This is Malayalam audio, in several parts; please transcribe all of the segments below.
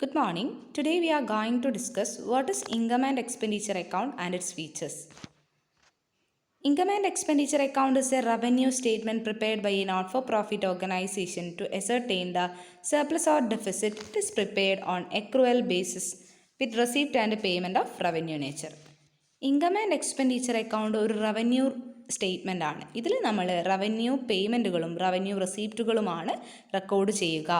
Good morning. Today we are going to discuss what is income and expenditure account and its features. Income and expenditure account is a revenue statement prepared by a not-for-profit organization to ascertain the surplus or deficit. It is prepared on accrual basis with receipt and payment of revenue nature. Income and expenditure account ഒരു റവന്യൂ സ്റ്റേറ്റ്മെന്റ് ആണ് ഇതിൽ നമ്മൾ റവന്യൂ പേയ്മെന്റുകളും റവന്യൂ റെസീപ്റ്റുകളുമാണ് റെക്കോർഡ് ചെയ്യുക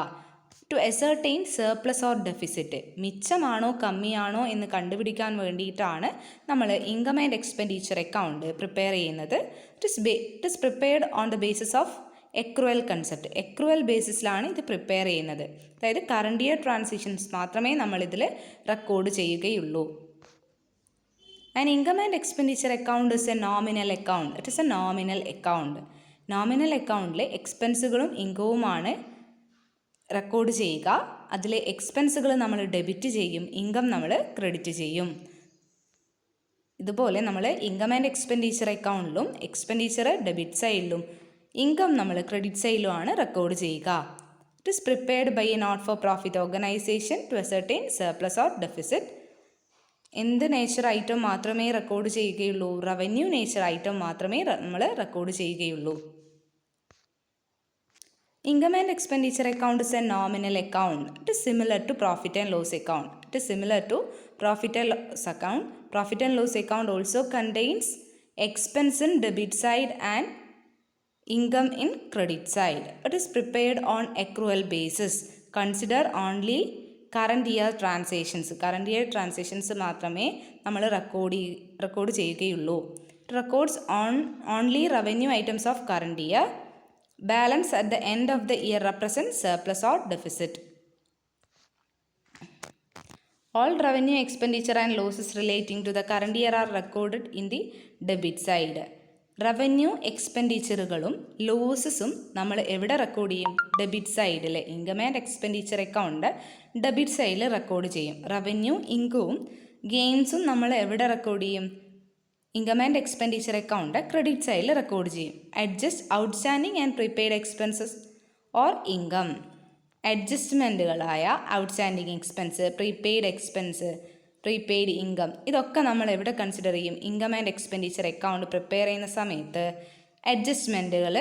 to ascertain surplus or deficit മിച്ചമാണോ കമ്മിയാണോ എന്ന് കണ്ടുപിടിക്കാൻ വേണ്ടിയിട്ടാണ് നമ്മൾ income and expenditure account prepare ചെയ്യുന്നത്. It is be it is prepared on the basis of accrual concept accrual ബേസിസിലാണ് ഇത് പ്രിപ്പയർ ചെയ്യുന്നത്. അതായത് കറണ്ട് ഇയർ ട്രാൻസിഷൻസ് മാത്രമേ നമ്മളിതിൽ റെക്കോർഡ് ചെയ്യുകയുള്ളൂ. And income and expenditure account is a nominal account it is a nominal account nominal അക്കൗണ്ടിലെ എക്സ്പെൻസുകളും ഇൻകവുമാണ് റെക്കോർഡ് ചെയ്യുക. അതിലെ എക്സ്പെൻസുകൾ നമ്മൾ ഡെബിറ്റ് ചെയ്യും. ഇൻകം നമ്മൾ ക്രെഡിറ്റ് ചെയ്യും. ഇതുപോലെ നമ്മൾ ഇൻകം ആൻഡ് എക്സ്പെൻഡിച്ചർ അക്കൗണ്ടിലും എക്സ്പെൻഡിച്ചർ ഡെബിറ്റ് സൈഡിലും ഇൻകം നമ്മൾ ക്രെഡിറ്റ് സൈഡിലുമാണ് റെക്കോർഡ് ചെയ്യുക it is prepared by a not for profit organisation to ascertain surplus or deficit എന്ത് നേച്ചർ ഐറ്റം മാത്രമേ റെക്കോർഡ് ചെയ്യുകയുള്ളൂ? റവന്യൂ നേച്ചർ ഐറ്റം മാത്രമേ നമ്മൾ റെക്കോർഡ് ചെയ്യുകയുള്ളൂ. income and expenditure account is a nominal account it is similar to profit and loss account it is similar to profit and loss account profit and loss account also contains expense in debit side and income in credit side it is prepared on accrual basis consider only current year transactions current year transactions മാത്രമേ നമ്മൾ റെക്കോർഡ് റെക്കോർഡ് ചെയ്യുകയുള്ളൂ records on only revenue items of current year balance at the end of the year represent surplus or deficit all revenue expenditure and losses relating to the current year are record in the debit side revenue എക്സ്പെൻഡിച്ചറുകളും ലോസസും നമ്മൾ എവിടെ റെക്കോർഡ് ചെയ്യും? ഡെബിറ്റ് സൈഡിൽ income and expenditure account debit സൈഡിൽ റെക്കോർഡ് ചെയ്യും. റവന്യൂ ഇൻകവും ഗെയിൻസും നമ്മൾ എവിടെ റെക്കോർഡ് ചെയ്യും? Income and expenditure account credit സൈഡിൽ റെക്കോർഡ് ചെയ്യും. Adjust outstanding and prepaid expenses or income അഡ്ജസ്റ്റ്മെന്റുകളായ outstanding expense prepaid expense prepaid income ഇതൊക്കെ നമ്മൾ എവിടെ കൺസിഡർ ചെയ്യും? Income and expenditure account prepare ചെയ്യുന്ന സമയത്ത് അഡ്ജസ്റ്റ്മെന്റുകൾ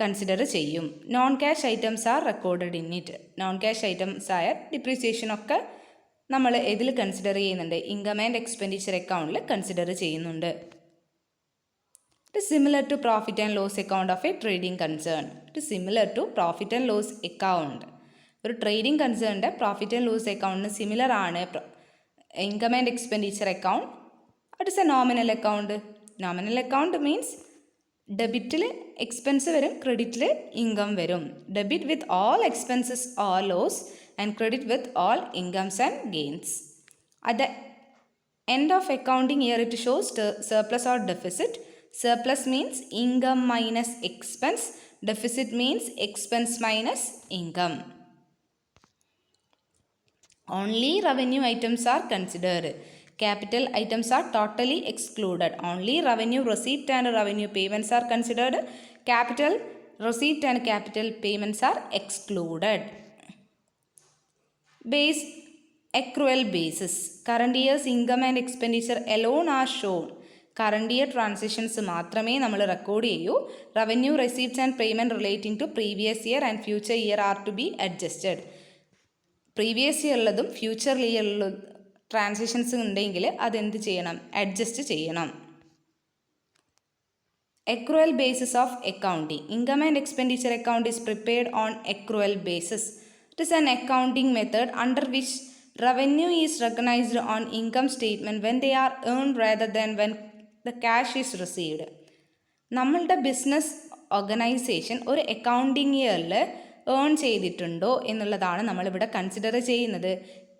കൺസിഡർ ചെയ്യും. Non cash items are recorded in it non cash items ആയ ഡിപ്രീസിയേഷൻ ഒക്കെ നമ്മൾ ഇതിൽ കൺസിഡർ ചെയ്യുന്നുണ്ട്? ഇൻകം ആൻഡ് എക്സ്പെൻഡിച്ചർ അക്കൗണ്ടിൽ കൺസിഡർ ചെയ്യുന്നുണ്ട്. It similar to profit and loss account of a trading concern it similar to profit and loss account ഒരു ട്രേഡിംഗ് കൺസേണിന്റെ പ്രോഫിറ്റ് ആൻഡ് ലോസ് അക്കൗണ്ടിന് സിമിലർ ആണ്. Income and expenditure account it is a nominal account nominal account means ഡെബിറ്റിൽ expense വരും ക്രെഡിറ്റിൽ ഇൻകം വരും. Debit with all expenses or loss and credit with all incomes and gains. At the end of accounting year, it shows surplus or deficit. Surplus means income minus expense. Deficit means expense minus income. Only revenue items are considered. Capital items are totally excluded. Only revenue received and revenue payments are considered. Capital received and capital payments are excluded. Base accrual basis. Current year's income and expenditure alone are shown. Current year transactions മാത്രമേ നമ്മൾ റെക്കോർഡ് ചെയ്യൂ. Revenue receipts and payment relating to previous year and future year are to be adjusted previous ഇയറിലതും future ഇയറിലും ട്രാൻസാക്ഷൻസ് ഉണ്ടെങ്കിൽ അതെന്ത് ചെയ്യണം? അഡ്ജസ്റ്റ് ചെയ്യണം. Accrual basis of accounting. Income and expenditure account is prepared on accrual basis. It is an accounting method under which revenue is recognized on income statement when they are earned rather than when the cash is received. നമ്മളുടെ ബിസിനസ് ഓർഗനൈസേഷൻ ഒരു അക്കൗണ്ടിങ് ഇയറിൽ ഏൺ ചെയ്തിട്ടുണ്ടോ എന്നുള്ളതാണ് നമ്മളിവിടെ കൺസിഡർ ചെയ്യുന്നത്.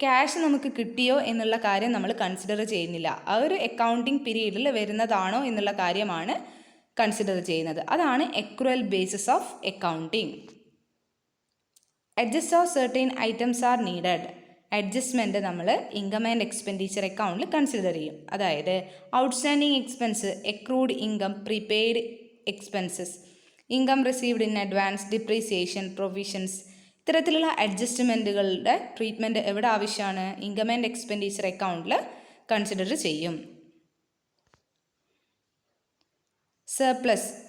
ക്യാഷ് നമുക്ക് കിട്ടിയോ എന്നുള്ള കാര്യം നമ്മൾ കൺസിഡർ ചെയ്യുന്നില്ല. ആ ഒരു അക്കൗണ്ടിങ് പീരീഡിൽ വരുന്നതാണോ എന്നുള്ള കാര്യമാണ് കൺസിഡർ ചെയ്യുന്നത്. അതാണ് accrual basis of accounting adjust of certain items are needed adjustment നമ്മൾ ഇൻകം ആൻഡ് എക്സ്പെൻഡിച്ചർ അക്കൗണ്ടിൽ കൺസിഡർ ചെയ്യും. അതായത് outstanding expense accrued income prepaid expenses income received in advance depreciation provisions ഇത്തരത്തിലുള്ള അഡ്ജസ്റ്റ്മെന്റുകളുടെ ട്രീറ്റ്മെന്റ് എവിടെ ആവശ്യമാണ്? ഇൻകം ആൻഡ് എക്സ്പെൻഡിച്ചർ അക്കൗണ്ടിൽ കൺസിഡർ ചെയ്യും. Surplus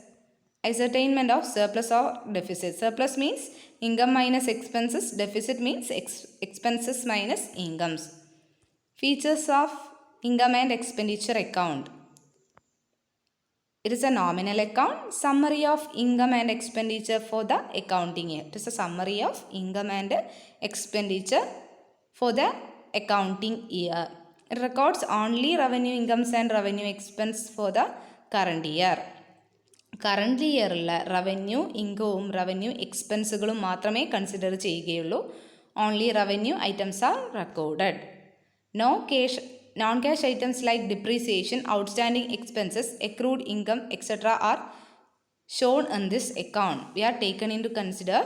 ascertainment of surplus or deficit. Surplus means income minus expenses. Deficit means ex- expenses minus incomes. Features of income and expenditure account. It is a nominal account. Summary of income and expenditure for the accounting year. It is a summary of income and expenditure for the accounting year. It records only revenue incomes and revenue expense for the current year current ഇയറിലെ revenue ഇൻകവും റവന്യൂ എക്സ്പെൻസുകളും മാത്രമേ കൺസിഡർ ചെയ്യുകയുള്ളൂ only revenue items are recorded no cash non cash items like depreciation outstanding expenses accrued income etcetera are shown in this account. We are taken into consider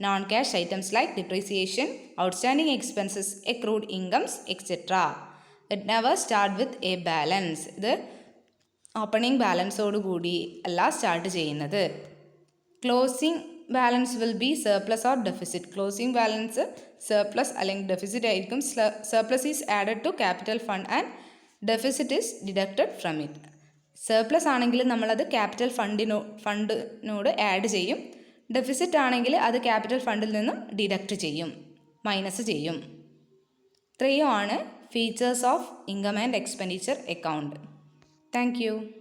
non-cash items like depreciation, outstanding expenses, accrued incomes, etc. It never start with a balance. ഇത് ഓപ്പണിംഗ് ബാലൻസോടു കൂടി അല്ല സ്റ്റാർട്ട് ചെയ്യുന്നത്. Closing balance will be surplus or deficit closing balance surplus അല്ലെങ്കിൽ ഡെഫിസിറ്റ് ആയിരിക്കും. Surplus is added to capital fund and deficit is deducted from it surplus ആണെങ്കിൽ നമ്മളത് ക്യാപിറ്റൽ ഫണ്ടിനോ ഫണ്ടിനോട് ആഡ് ചെയ്യും. ഡെഫിസിറ്റ് ആണെങ്കിൽ അത് ക്യാപിറ്റൽ ഫണ്ടിൽ നിന്നും ഡിഡക്റ്റ് ചെയ്യും. മൈനസ് ചെയ്യും. ഇത്രയും ആണ് features of income and expenditure account Thank you.